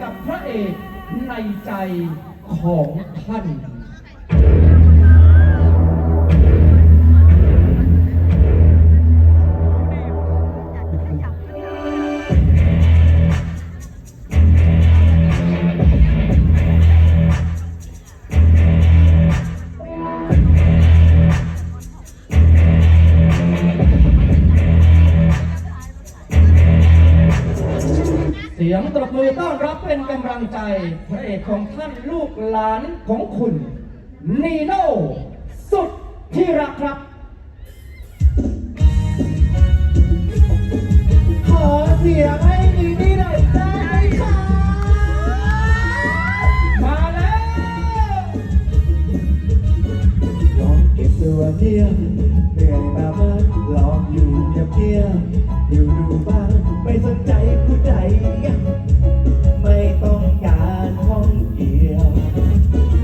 กับพระเอกในใจของท่าน สียงตบมือต้อนรับเป็นกำลังใจพระเอกของท่านลูกหลานของคุณ นีโน่สุดที่รักครับขอเสียง อยู่ดูบ้างไม่สนใจผู้ใดไม่ต้องการห้องเที่ยว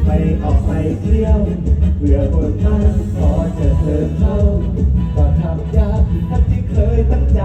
ไปออกไปเที่ยวเบื่อคนมากพอเจอเธอเข้าก็ทำยากทั้งที่เคยตั้งใจ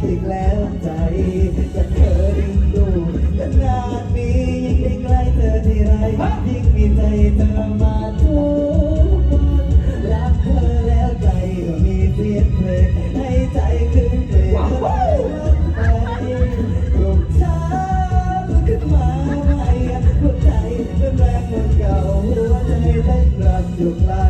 ไม่ได้อีกแล้วใจจะเธอดึงดูดขนาดนี้ยิ่งได้ใกล้เธอทีไรยิ่งมีใจเธอมาทุกวันรักเธอแล้วใจก็มีเสียงเพลงให้ใจคืนเพลงไปลูกช้าขึ้นมาใหม่หัวใจเป็นแรงเหมือนเก่าหัวใจเต้นรันอยู่กลาง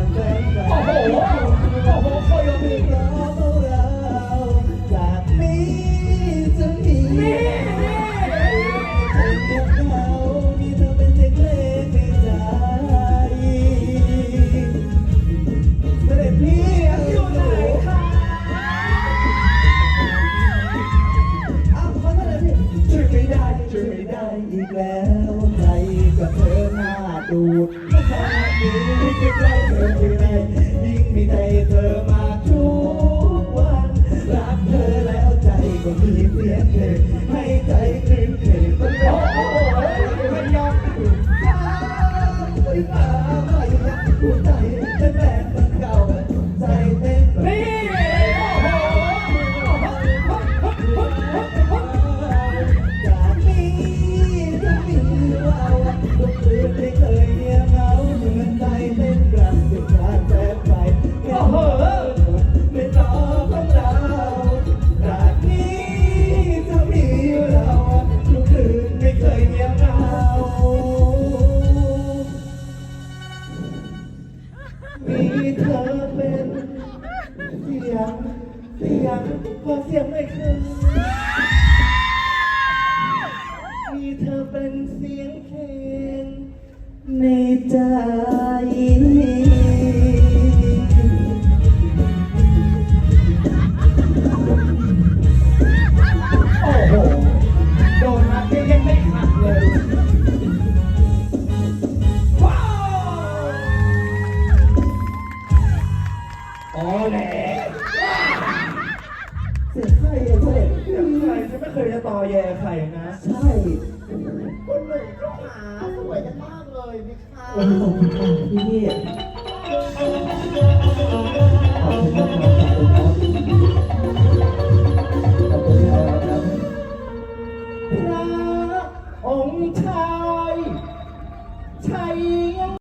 นี้ใกล้เธอทีไรยิ่งมีใจเธอมาทุกวัน รักเธอแล้วใจก็มีเสียงเพลงให้ใจคลื่นเพล ยงเสียงขอเสียงหน่อยคือมีเธอเป็นเสียงเพลงในใจโอ้โห โดนัทยังยังไม่ขัดเลยว้าวอ๋อแหละ ยจะต่อแย่ใครนะ ใช่ คุณหนุ่มก็หาสวยกันมากเลยนี่ค่ะโอ้โหพี่